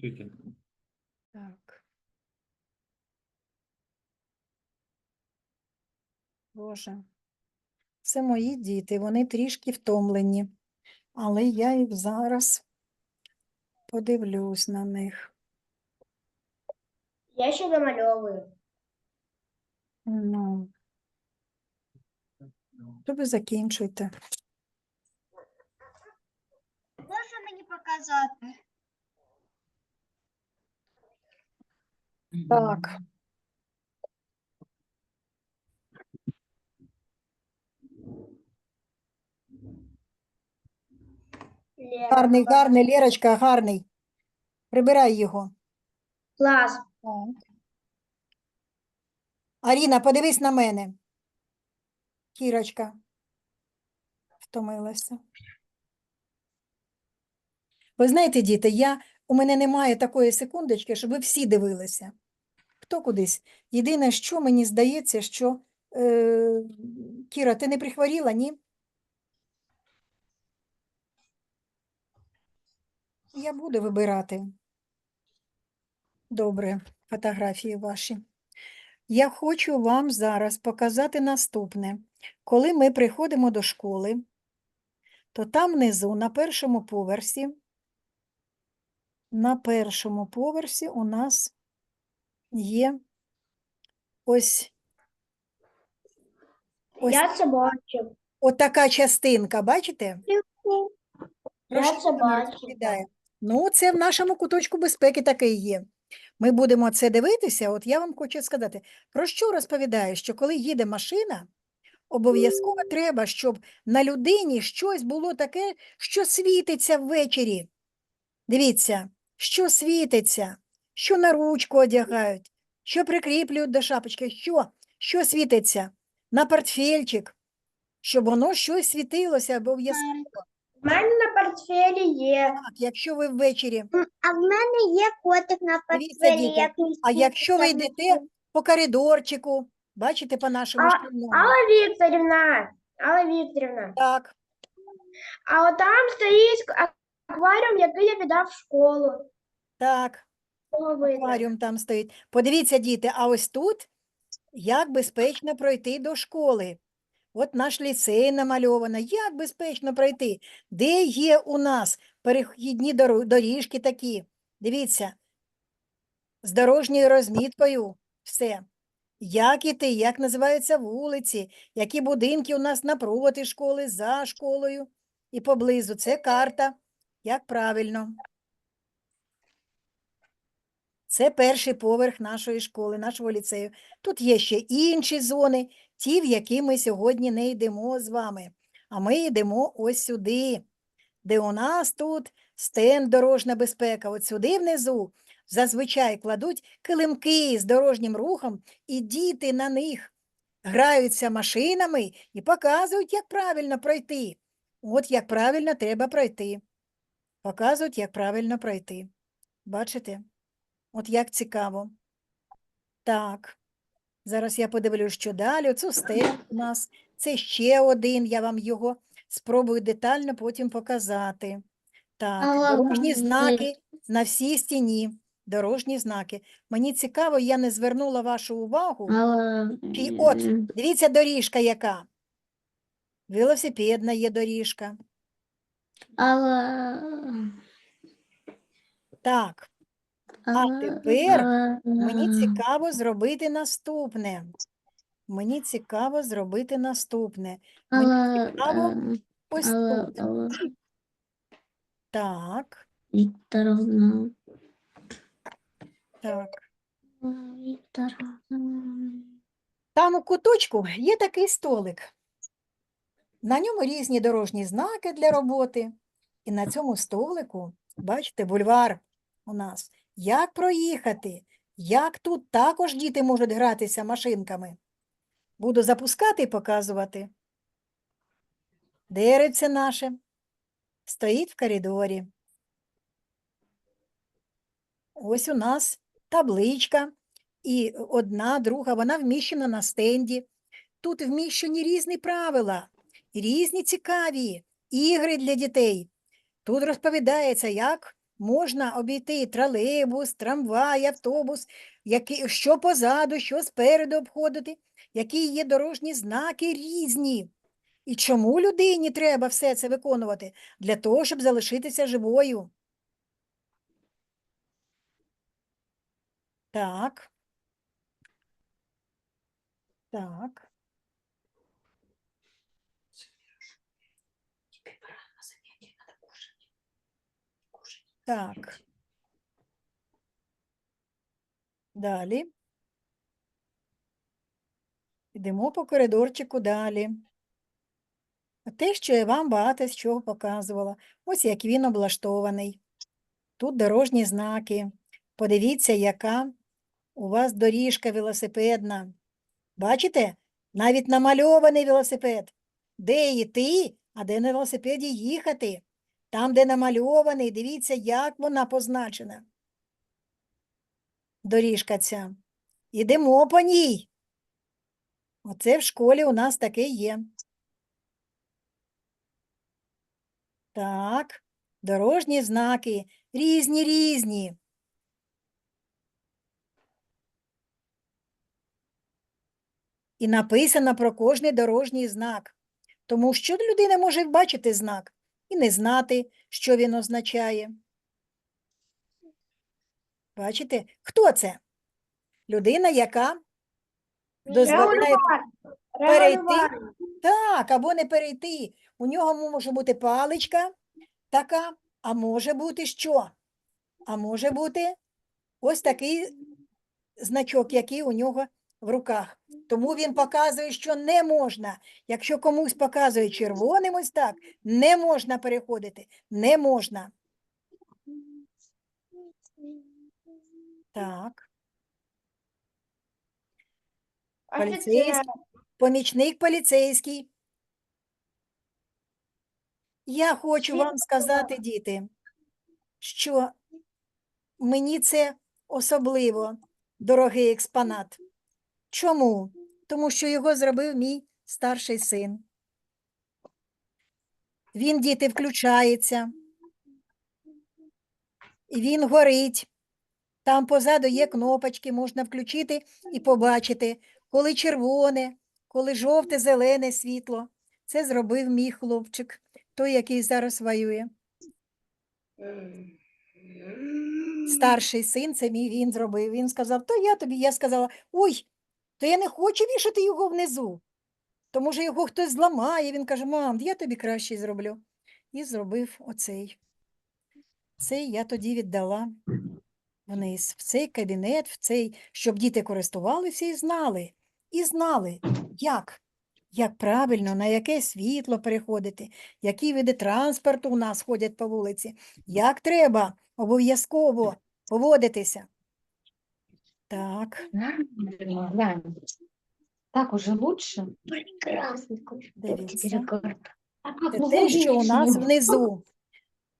Записуйте. Так. Боже. Це мої діти, вони трішки втомлені, але я їх зараз подивлюсь на них. Я ще домальовую. Ну, то ви закінчуйте. Можна мені показати? Так. Гарний, гарний, Лєрочка, гарний. Прибирай його. Клас. Так. Аріна, подивись на мене. Кірочка. Втомилася. Ви знаєте, діти, я, у мене немає такої секундочки, щоб ви всі дивилися. Хто кудись. Єдине, що мені здається, що е, Кіра, ти не прихворіла, ні? Я буду вибирати. Добре, фотографії ваші. Я хочу вам зараз показати наступне. Коли ми приходимо до школи, то там внизу, на першому поверсі, на першому поверсі у нас є ось Ось Я це бачив. отака частинка, бачите? Про Я що це вона розповідає? Ну, це в нашому куточку безпеки таке і є. Ми будемо це дивитися. От я вам хочу сказати, про що розповідає, що коли їде машина, обов'язково треба, щоб на людині щось було таке, що світиться ввечері. Дивіться, що світиться, що на ручку одягають, що прикріплюють до шапочки, що, що світиться? На портфельчик, щоб воно щось світилося обов'язково. У мене на портфелі є. Так, якщо ви ввечері, А в мене є котик на Дивіться, портфелі, діти, який а якщо ви світиться йдете по коридорчику, бачите, по нашому шкільному. Алла Вікторівна, Алла Вікторівна, Так, а от там стоїть акваріум, який я віддав в школу. так, акваріум там стоїть. Подивіться, діти, а ось тут як безпечно пройти до школи. От наш ліцей намальовано. Як безпечно пройти? Де є у нас перехідні доріжки такі? Дивіться, з дорожньою розміткою все. Як іти, як називаються вулиці, які будинки у нас напроти школи, за школою і поблизу. Це карта. Як правильно. Це перший поверх нашої школи, нашого ліцею. Тут є ще інші зони, ті, в які ми сьогодні не йдемо з вами. А ми йдемо ось сюди, де у нас тут стенд дорожня безпека. От сюди внизу зазвичай кладуть килимки з дорожнім рухом, і діти на них граються машинами і показують, як правильно пройти. От як правильно треба пройти. Показують, як правильно пройти. Бачите? От як цікаво. Так. Зараз я подивлюсь, що далі. Оце стенд у нас. Це ще один. Я вам його спробую детально потім показати. Так, дорожні знаки на всій стіні. Дорожні знаки. Мені цікаво, я не звернула вашу увагу. І от, дивіться, доріжка яка. Велосипедна є доріжка. Але Так, але- тепер мені цікаво зробити наступне. Мені цікаво зробити наступне. Мені цікаво ем, ось тут. Так, Вікторовна так. Вікторовна Там у куточку є такий столик. На ньому різні дорожні знаки для роботи. І на цьому столику, бачите, бульвар у нас. Як проїхати? Як тут також діти можуть гратися машинками? Буду запускати і показувати. Деревце наше стоїть в коридорі. Ось у нас табличка, і одна, друга, вона вміщена на стенді. Тут вміщені різні правила, різні цікаві ігри для дітей. Тут розповідається, як можна обійти тролейбус, трамвай, автобус, які, що позаду, що спереду обходити, які є дорожні знаки різні. І чому людині треба все це виконувати? Для того, щоб залишитися живою. Так. Так. Так. Далі. Йдемо по коридорчику далі. Те, що я вам багато з чого показувала. Ось як він облаштований. Тут дорожні знаки. Подивіться, яка у вас доріжка велосипедна. Бачите? Навіть намальований велосипед. Де йти, а де на велосипеді їхати. Там, де намальований, дивіться, як вона позначена. Доріжка ця. Ідемо по ній. Оце в школі у нас таке є. Так, дорожні знаки різні різні. І написано про кожний дорожній знак. Тому що людина може бачити знак і не знати, що він означає. Бачите, хто це? Людина, яка дозволяє перейти. Так, або не перейти. У нього може бути паличка така, а може бути що? А може бути ось такий значок, який у нього в руках. Тому він показує, що не можна. Якщо комусь показує червоним ось так, не можна переходити. Не можна. Так, Офіцер. помічник поліцейський. Я хочу вам сказати, діти, що мені це особливо дорогий експонат. Чому? Тому що його зробив мій старший син. Він, діти, включається. І він горить. Там позаду є кнопочки, можна включити і побачити, коли червоне, коли жовте, зелене світло. Це зробив мій хлопчик, той, який зараз воює. Старший син, це мій він зробив. Він сказав, то я тобі. Я сказала, ой, то я не хочу вішати його внизу. Тому що його хтось зламає. Він каже, мам, я тобі краще зроблю. І зробив оцей. Цей я тоді віддала вниз, в цей кабінет, в цей, щоб діти користувалися і знали. І знали, як, як правильно, на яке світло переходити, які види транспорту у нас ходять по вулиці, як треба обов'язково поводитися. Так, Нормально, глянь. Так уже лучше? Прекрасно. Дивіться. А как це мы те, що у нас вылечим? внизу.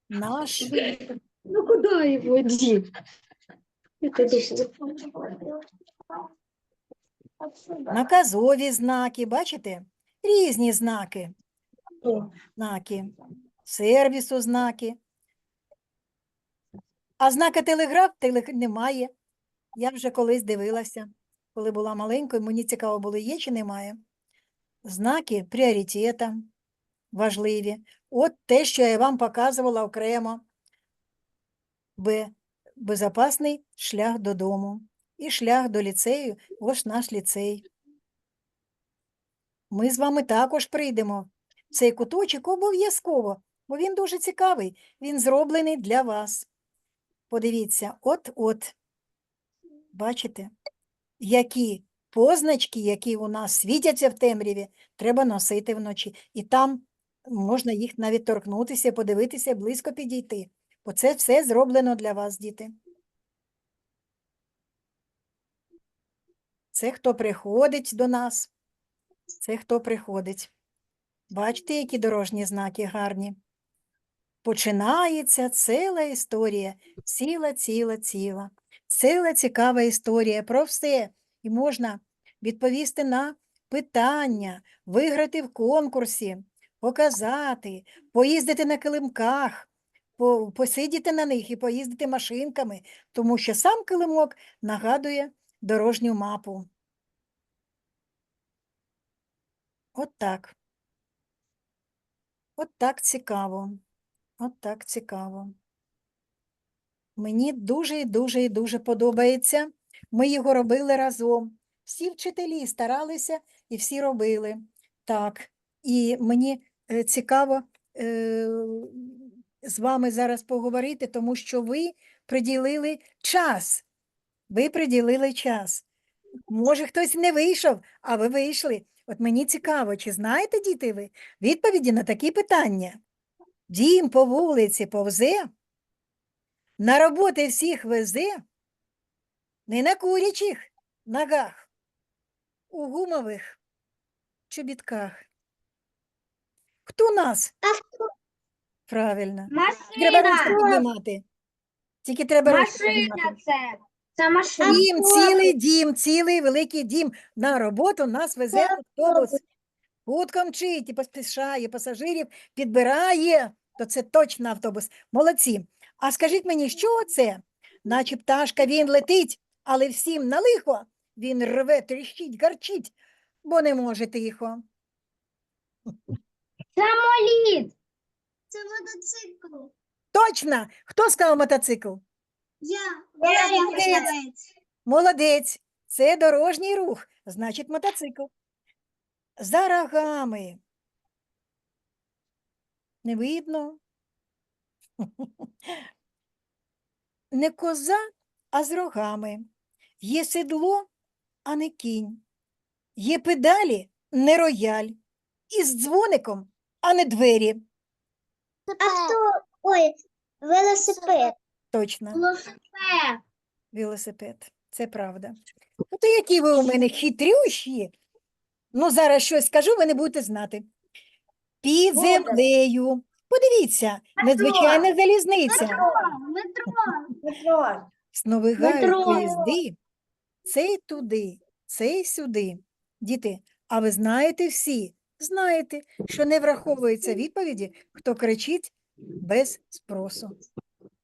Наш Ну куда его иди? Это лишь- наказові знаки, бачите? Різні знаки. знаки, сервісу знаки. А знака телеграф телег... немає. Я вже колись дивилася, коли була маленькою, мені цікаво було, є чи немає. Знаки пріоритета важливі. От те, що я вам показувала окремо. Б. Безопасний шлях додому. І шлях до ліцею, ось наш ліцей. Ми з вами також прийдемо цей куточок обов'язково, бо він дуже цікавий. Він зроблений для вас. Подивіться, от-от. Бачите, які позначки, які у нас світяться в темряві, треба носити вночі. І там можна їх навіть торкнутися, подивитися, близько підійти. Бо це все зроблено для вас, діти. Це хто приходить до нас, це хто приходить. Бачите, які дорожні знаки гарні. Починається ціла історія, ціла, ціла, ціла. Ціла цікава історія про все. І можна відповісти на питання, виграти в конкурсі, показати, поїздити на килимках, посидіти на них і поїздити машинками, тому що сам килимок нагадує дорожню мапу. От так. От так цікаво. От так цікаво. Мені дуже і дуже і дуже подобається. Ми його робили разом. Всі вчителі старалися і всі робили. Так. І мені е, цікаво е, з вами зараз поговорити, тому що ви приділили час. Ви приділили час. Може, хтось не вийшов, а ви вийшли. От мені цікаво, чи знаєте, діти, ви відповіді на такі питання? Дім по вулиці повзе, на роботи всіх везе, не на курячих ногах, у гумових чобітках. Хто нас? Правильно. Треба ручку піднімати. Тільки треба. Машина це. Це машина. Дім, цілий дім, цілий великий дім. На роботу нас везе автобус. Хутко мчить і поспішає, пасажирів підбирає, то це точно автобус. Молодці. А скажіть мені, що це? Наче пташка він летить, але всім на лихо. Він рве, тріщить, гарчить, бо не може тихо. Самоліт. Це мотоцикл. Точно! Хто сказав мотоцикл? Я. молодець. Молодець. Це дорожній рух, значить мотоцикл. За рогами. Не видно. Не коза, а з рогами. Є седло, а не кінь. Є педалі, не рояль. І з дзвоником, а не двері. Авто. Ой, велосипед. Точно. Велосипед. велосипед. Це правда. Ото які ви у мене хитрющі. Ну, зараз щось скажу, ви не будете знати. Під землею. Подивіться, незвичайна залізниця. Метро. Метро. Сновигають Метро. поїзди. Цей туди, цей сюди. Діти, а ви знаєте всі, знаєте, що не враховуються відповіді, хто кричить без спросу.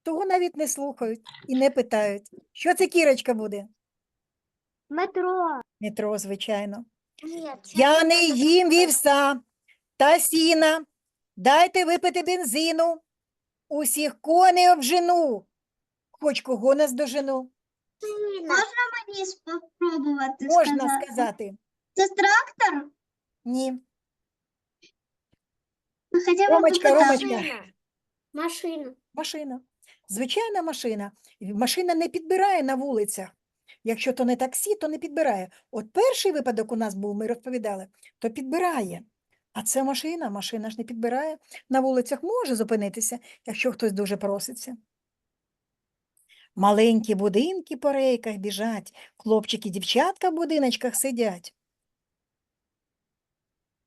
Того навіть не слухають і не питають, що це кірочка буде? Метро. Метро, звичайно. Ні, Я не їм вівса та сіна. Дайте випити бензину. Усіх коней обжену. Хоч кого наздожену. Можна мені спробувати Можна сказати. Це трактор? Ні. Ну, хоча б Ромочка, попитати. Ромочка. Машина. Машина. Звичайна машина. Машина не підбирає на вулицях. Якщо то не таксі, то не підбирає. От перший випадок у нас був, ми розповідали, то підбирає. А це машина, машина ж не підбирає. На вулицях може зупинитися, якщо хтось дуже проситься. Маленькі будинки по рейках біжать, хлопчики, дівчатка в будиночках сидять.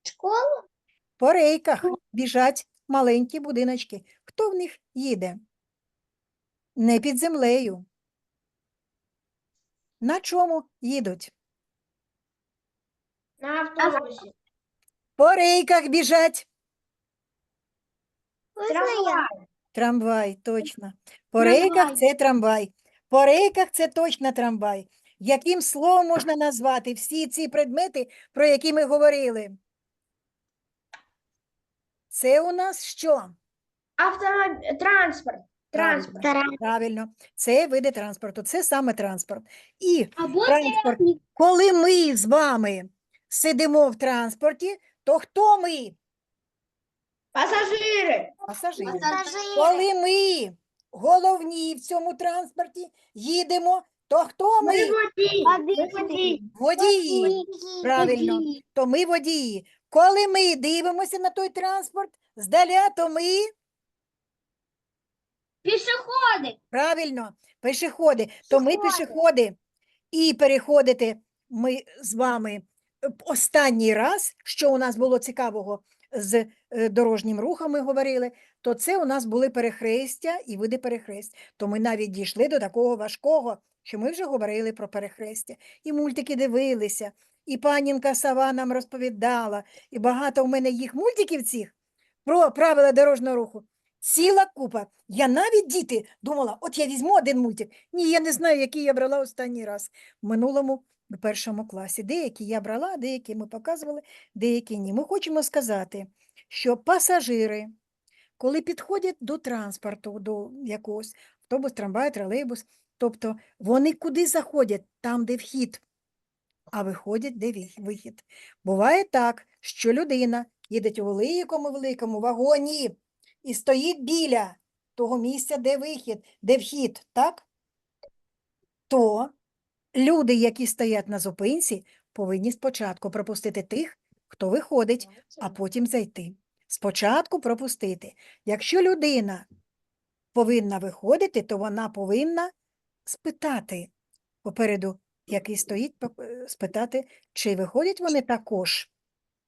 Школа? По рейках біжать маленькі будиночки. Хто в них їде? Не під землею. На чому їдуть? На автобусі. По рейках біжать. Трамвай. Трамвай, точно. По рейках це трамвай. По рейках це точно трамвай. Яким словом можна назвати всі ці предмети, про які ми говорили? Це у нас що? Автомобіль. Транспорт. Правильно. Транспорт. Правильно, це види транспорту, це саме транспорт. І Або транспорт, коли ми з вами сидимо в транспорті, то хто ми? Пасажири. Пасажири. Пасажири. Коли ми головні в цьому транспорті їдемо, то хто ми? Ми водій. Ми водій. Водії. Правильно, то ми водії. Коли ми дивимося на той транспорт, здаля, то ми Пішоходи. Правильно, пешеходи. То ми Пішоходи. пішоходи. І переходити ми з вами останній раз, що у нас було цікавого з е, дорожнім рухом, ми говорили, то це у нас були перехрестя і види перехресть. То ми навіть дійшли до такого важкого, що ми вже говорили про перехрестя. І мультики дивилися, і панінка Сава нам розповідала, і багато у мене їх мультиків цих про правила дорожнього руху. Ціла купа. Я навіть діти думала, от я візьму один мультик. Ні, я не знаю, який я брала останній раз в минулому в першому класі. Деякі я брала, деякі ми показували, деякі ні. Ми хочемо сказати, що пасажири, коли підходять до транспорту, до якогось автобус, трамвай, тролейбус, тобто вони куди заходять? Там, де вхід, а виходять, де вихід. Буває так, що людина їде у великому великому вагоні і стоїть біля того місця, де вихід, де вхід, так? То люди, які стоять на зупинці, повинні спочатку пропустити тих, хто виходить, а потім зайти. Спочатку пропустити. Якщо людина повинна виходити, то вона повинна спитати попереду, який стоїть, е, спитати, чи виходять вони також,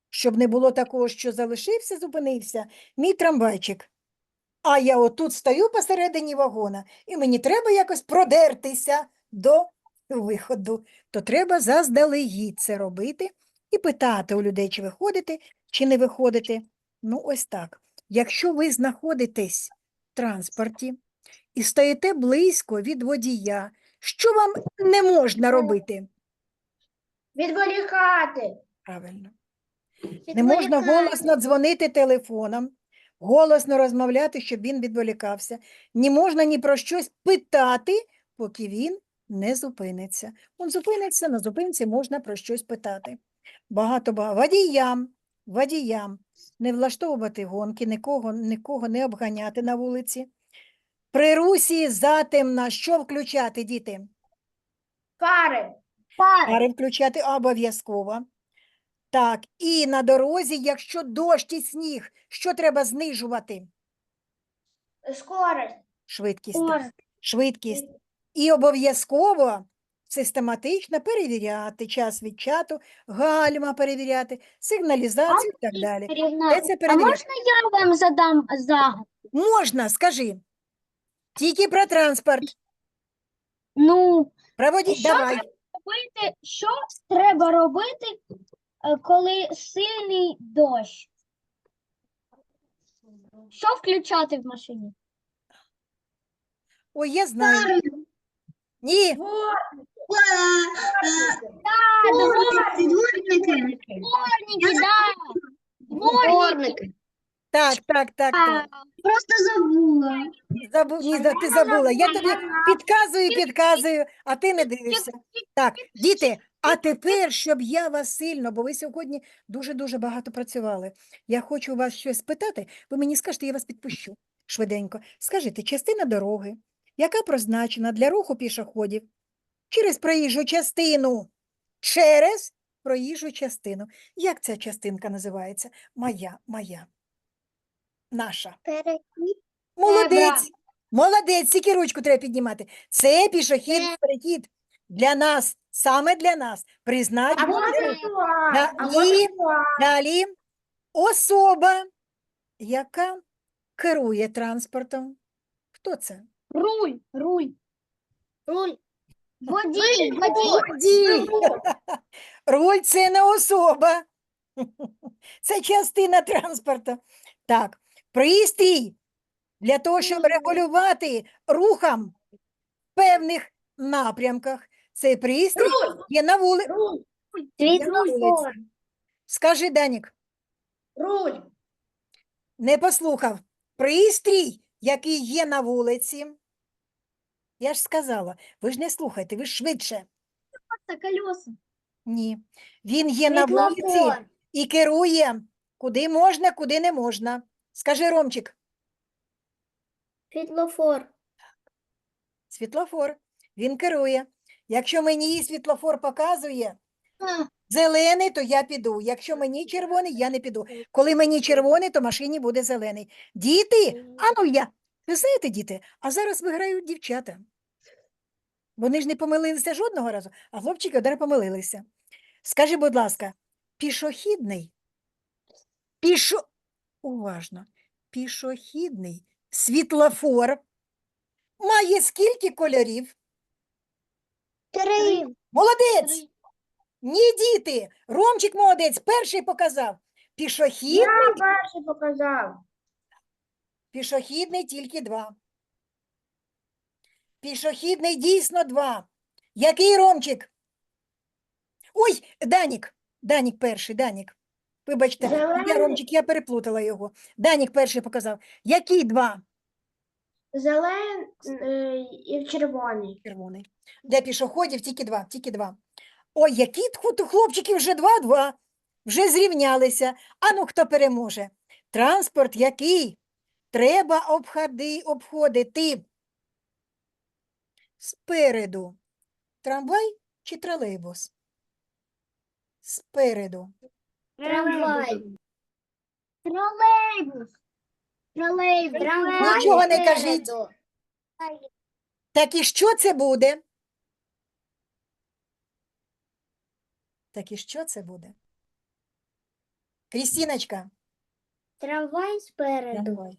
щоб не було такого, що залишився, зупинився мій трамвайчик. А я отут стою посередині вагона, і мені треба якось продертися до виходу. То треба заздалегідь це робити і питати у людей, чи виходите, чи не виходите. Ну, ось так. Якщо ви знаходитесь в транспорті і стоїте близько від водія, що вам не можна робити? Відволікати. Правильно. Не можна голосно дзвонити телефоном, голосно розмовляти, щоб він відволікався. Не можна ні про щось питати, поки він не зупиниться. Він зупиниться, на зупинці можна про щось питати. Багато багато. Водіям, водіям не влаштовувати гонки, нікого, нікого не обганяти на вулиці. При русі затемна, що включати, діти? Фари. Фари включати обов'язково. Так, і на дорозі, якщо дощ і сніг, що треба знижувати? Скорость. Швидкість. так, Скорость. Швидкість. І обов'язково систематично перевіряти час від часу, гальма перевіряти, сигналізацію і так далі. Де це А перевіряти? можна я вам задам загадку? Можна, скажи. Тільки про транспорт. Ну, Про водій. Що Давай. робити, що треба робити, е, коли сильний дощ? Що включати в машині? Ой, я знаю. Ні, Дворники, да. Дворники. так, так, так, так. Просто забула. Забу... Ні, за- ти забула. Я тобі підказую, підказую, а ти не дивишся. Так, діти, а тепер, щоб я вас сильно, бо ви сьогодні дуже-дуже багато працювали. Я хочу у вас щось спитати. Ви мені скажете, я вас підпущу швиденько. Скажіть, частина дороги, яка призначена для руху пішоходів через проїжджу частину? Через проїжджу частину. Як ця частинка називається? Моя, моя. Наша. Молодець. Молодець, тільки ручку треба піднімати. Це пішохідний перехід для нас, саме для нас. Тротуар, Да, і- Далі особа, яка керує транспортом. Хто це? Руль, руль. Руль. Водій, Водій. Руль це не особа. Це частина транспорту. Так, пристрій для того, щоб регулювати рухом в певних напрямках. Цей пристрій є на вулиці. Руль, Світлофор. Скажи, Данік, руль. не послухав. Пристрій, який є на вулиці. Я ж сказала, ви ж не слухайте, ви ж швидше. Це колеса. Ні. Він є на вулиці і керує, куди можна, куди не можна. Скажи, Ромчик, Світлофор. світлофор. Він керує. Якщо мені світлофор показує зелений, то я піду. Якщо мені червоний, я не піду. Коли мені червоний, то машині буде зелений. Діти, а ну я. Ви знаєте, діти, а зараз виграють дівчата. Вони ж не помилилися жодного разу, а хлопчики один помилилися. Скажи, будь ласка, пішохідний, пішо... уважно, пішохідний світлофор має скільки кольорів? Три. Молодець! Ні, діти, Ромчик молодець, перший показав. Пішохідний Я перший показав. Пішохідний тільки два. Пішохідний дійсно два. Який Ромчик? Ой, Данік. Данік перший, Данік. Вибачте, я Ромчик, я переплутала його. Данік перший показав. Які два? Зелений е, і червоний. Червоний. Для пішоходів тільки два, тільки два. Ой, які ту хлопчики вже два-два. Вже зрівнялися. А ну хто переможе? Транспорт який? Треба обходи, обходити. Спереду. Трамвай чи тролейбус? Спереду. Трамвай. Тролейбус. Тролейбус. Трамвай. Нічого не кажіть. спереду. Так і що це буде? Так і що це буде? Крістіночка, Трамвай спереду. давай.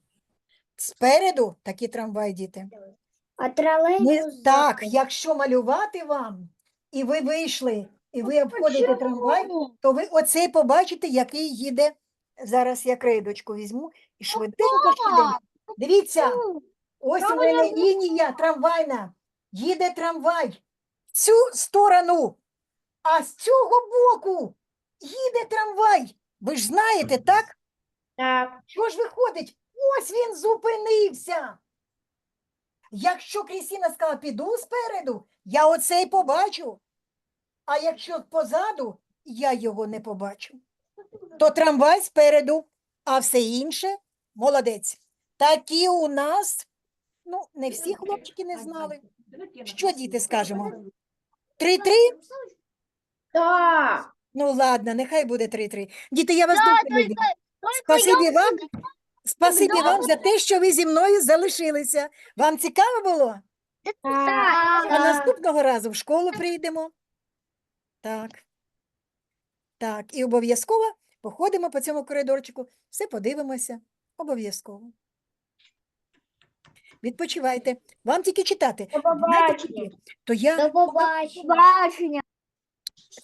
Спереду такі трамвай, діти. А Ми, так, якщо малювати вам, і ви вийшли, і ви обходите трамвай, то ви оцей побачите, який їде. Зараз я крейдочку візьму і швиденько швиденько. Дивіться, ось у мене лінія трамвайна. Їде трамвай в цю сторону, а з цього боку їде трамвай. Ви ж знаєте, так? Так. Що ж виходить? Ось він зупинився. Якщо Крістіна сказала, піду спереду, я оцей побачу. А якщо позаду, я його не побачу. То трамвай спереду, а все інше молодець. Такі у нас, ну, не всі хлопчики не знали. Що, діти, скажемо? Три-три? Так. Ну, ладно, нехай буде три-три. Діти, я вас дуже люблю. Спасибі вам, спасибі вам за те, що ви зі мною залишилися. Вам цікаво було? А наступного разу в школу прийдемо. Так. Так, і обов'язково походимо по цьому коридорчику, все подивимося. Обов'язково. Відпочивайте. Вам тільки читати. До Знаєте? То я До побачення.